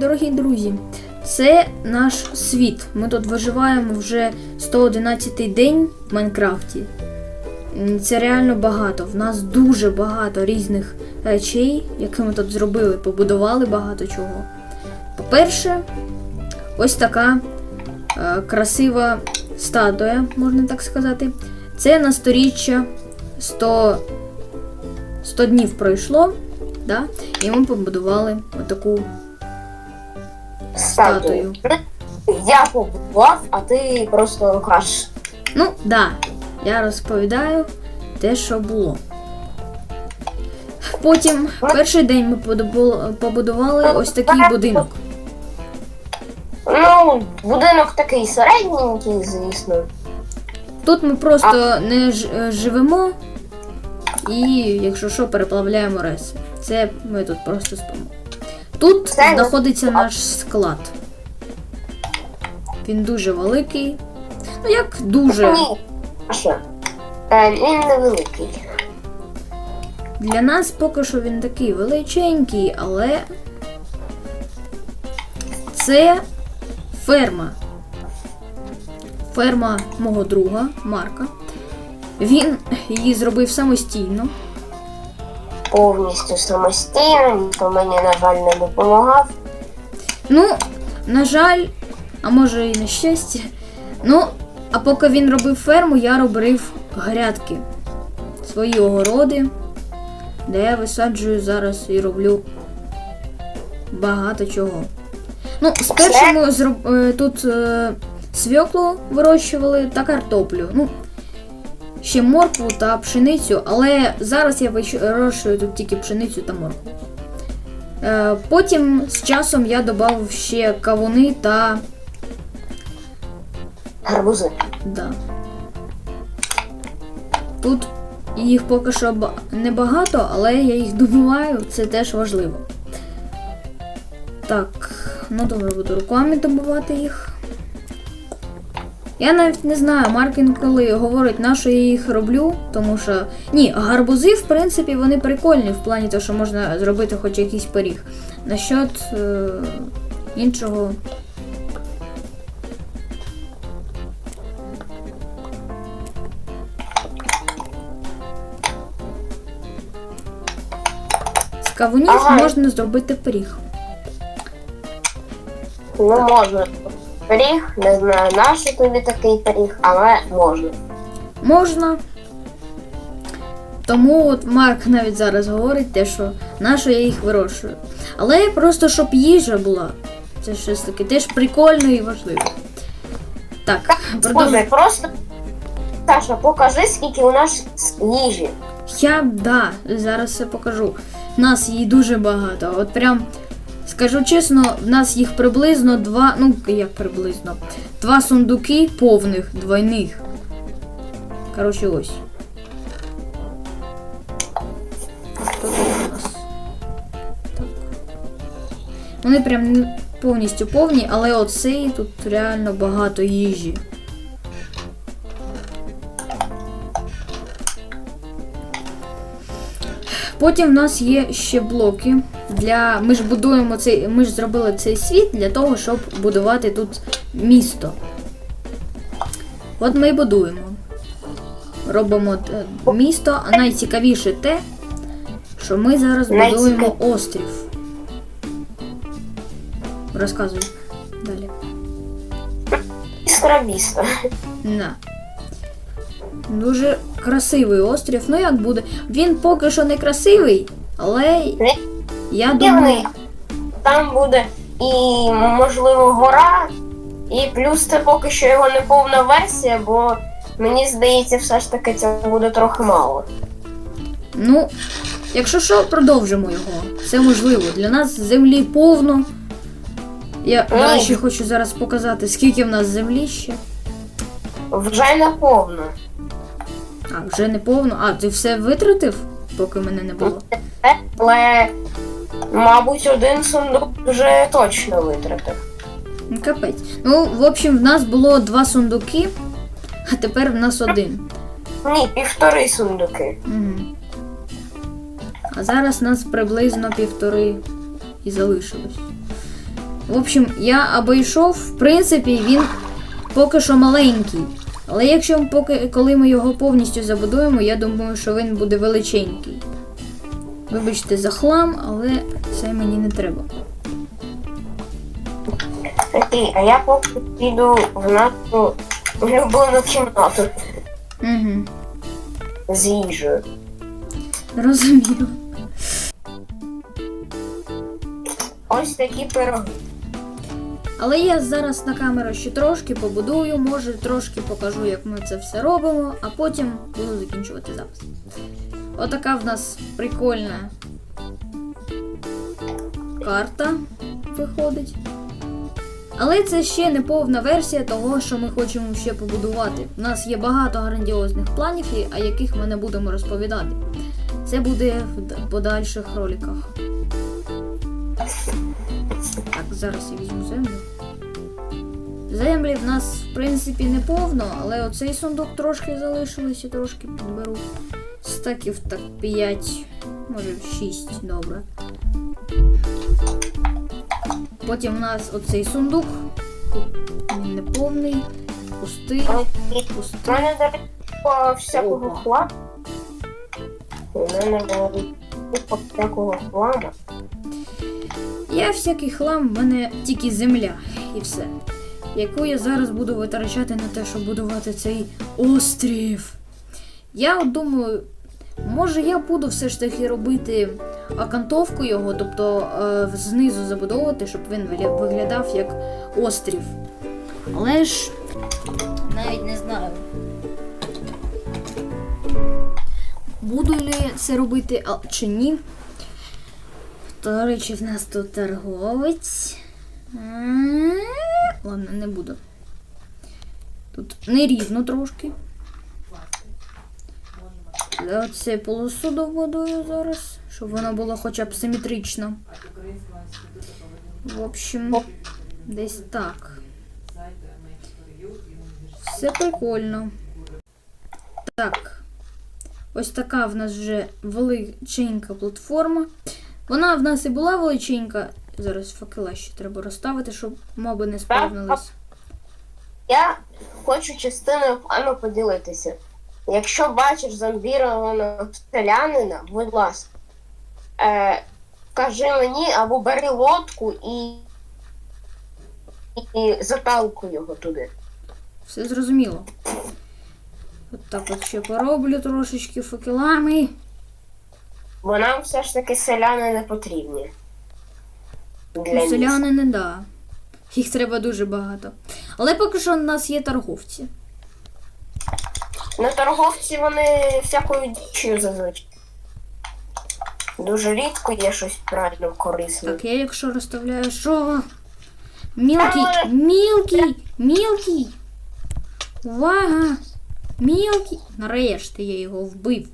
Дорогі друзі, це наш світ. Ми тут виживаємо вже 111 день в Майнкрафті. Це реально багато. В нас дуже багато різних речей, які ми тут зробили, побудували багато чого. По-перше, ось така е, красива статуя, можна так сказати. Це на сторіччя 100, 100 днів пройшло, да? і ми побудували отаку статую. Я побудував, а ти просто кажеш. Ну, да, я розповідаю те, що було. Потім, перший день ми побудували ось такий будинок. Ну, будинок такий середненький, звісно. Тут ми просто не е, живемо і, якщо що, переплавляємо реси. Це ми тут просто спимо. Тут Це- знаходиться наш склад. Він дуже великий. Ну, як дуже. Ні. А що? Е, він невеликий. Для нас поки що він такий величенький, але це ферма. Ферма мого друга Марка. Він її зробив самостійно. Повністю самостійно, ніхто мені, на жаль, не допомагав. Ну, на жаль, а може і на щастя. Ну, а поки він робив ферму, я робив грядки. Свої огороди, де я висаджую зараз і роблю багато чого. Ну, спершу ми зроб... е, тут е, свеклу вирощували та картоплю. Ну, ще моркву та пшеницю, але зараз я вирощую тут тільки пшеницю та моркву. Е, Потім з часом я додав ще кавуни та. Гарбузи. Да. Тут їх поки що небагато, але я їх добуваю, це теж важливо. Так, ну добре, буду руками добувати їх. Я навіть не знаю, Марк інколи говорить, на що я їх роблю, тому що. Ні, гарбузи, в принципі, вони прикольні в плані того, що можна зробити хоч якийсь пиріг. Насчет е- іншого. З кавунів Ага. можна зробити пиріг. Ну, можна. Пиріг, не знаю, нащо тобі такий пиріг, але можна. Можна. Тому от Марк навіть зараз говорить те, що на я їх вирощую. Але просто щоб їжа була. Це щось таке теж прикольно і важливо. Так, продовжуємо. Просто. Саша, покажи, скільки у нас їжі. Я да, зараз все покажу. У нас її дуже багато. От прям скажу чесно, в нас їх приблизно два. Ну, як приблизно, два сундуки повних двойних. Коротше, ось. Тут у нас? Так. Вони прям не повністю повні, але оцей тут реально багато їжі. Потім в нас є ще блоки. Для... Ми ж будуємо цей. Ми ж зробили цей світ для того, щоб будувати тут місто. От ми і будуємо. Робимо місто, а найцікавіше те, що ми зараз будуємо острів. Розказуй далі. Міста. На. Дуже красивий острів. Ну як буде? Він поки що не красивий, але я думаю. Білий. Там буде і, можливо, гора, і плюс це поки що його не повна версія, бо мені здається, все ж таки це буде трохи мало. Ну, якщо що, продовжимо його. Це можливо. Для нас землі повно. Я, до речі, хочу зараз показати, скільки в нас землі ще. Вже не повно. А, вже не повно. А, ти все витратив, поки мене не було. Але, мабуть, один сундук вже точно витратив. Капець. Ну, в общем, в нас було два сундуки, а тепер в нас один. Ні, півтори сундуки. Угу. А зараз нас приблизно півтори і залишилось. В общем, я обійшов, в принципі, він поки що маленький. Але якщо поки коли ми його повністю забудуємо, я думаю, що він буде величенький. Вибачте за хлам, але це мені не треба. Окей, а я поки піду в нашу улюблену кімнату Угу. з їжею. Розумію. Ось такі пироги. Але я зараз на камеру ще трошки побудую, може трошки покажу, як ми це все робимо, а потім буду закінчувати запис. Отака в нас прикольна карта виходить. Але це ще не повна версія того, що ми хочемо ще побудувати. У нас є багато грандіозних планів, а яких ми не будемо розповідати. Це буде в подальших роликах. Так, зараз я візьму землю. Землі в нас, в принципі, не повно, але оцей сундук трошки залишилось і трошки підберу. Стаків так 5, може 6, добре. Потім у нас оцей сундук. Він не повний, пустий, Окей. У мене, речі, купа всякого Опа. хламу. У мене була купа всякого хламу. Я всякий хлам, в мене тільки земля і все. Яку я зараз буду витрачати на те, щоб будувати цей острів. Я от думаю, може я буду все ж таки робити окантовку його, тобто е, знизу забудовувати, щоб він виглядав як острів. Але ж навіть не знаю. Буду ли це робити а, чи ні. До речі, в нас тут торговець. Ладно, не буду. Тут нерівно трошки. Оце полосу добудую зараз, щоб вона була хоча б симетрична. В общем, десь так. Все прикольно. Так. Ось така в нас вже величенька платформа. Вона в нас і була величенька. Зараз факела ще треба розставити, щоб моби не сповнились. Я хочу частиною плану поділитися. Якщо бачиш зомбірованого селянина, будь ласка, е, кажи мені або бери лодку і, і заталкуй його туди. Все зрозуміло. От так от ще пороблю трошечки факелами. Бо нам все ж таки селяни не потрібні. Ну, селяни не да. Їх треба дуже багато. Але поки що у нас є торговці. Ну, торговці вони всякою дічою зазвичай. Дуже рідко є щось правильно корисне. Так, я якщо розставляю, що? Мілкий, мілкий, мілкий. Увага! Мілкий. Нарешті я його вбив.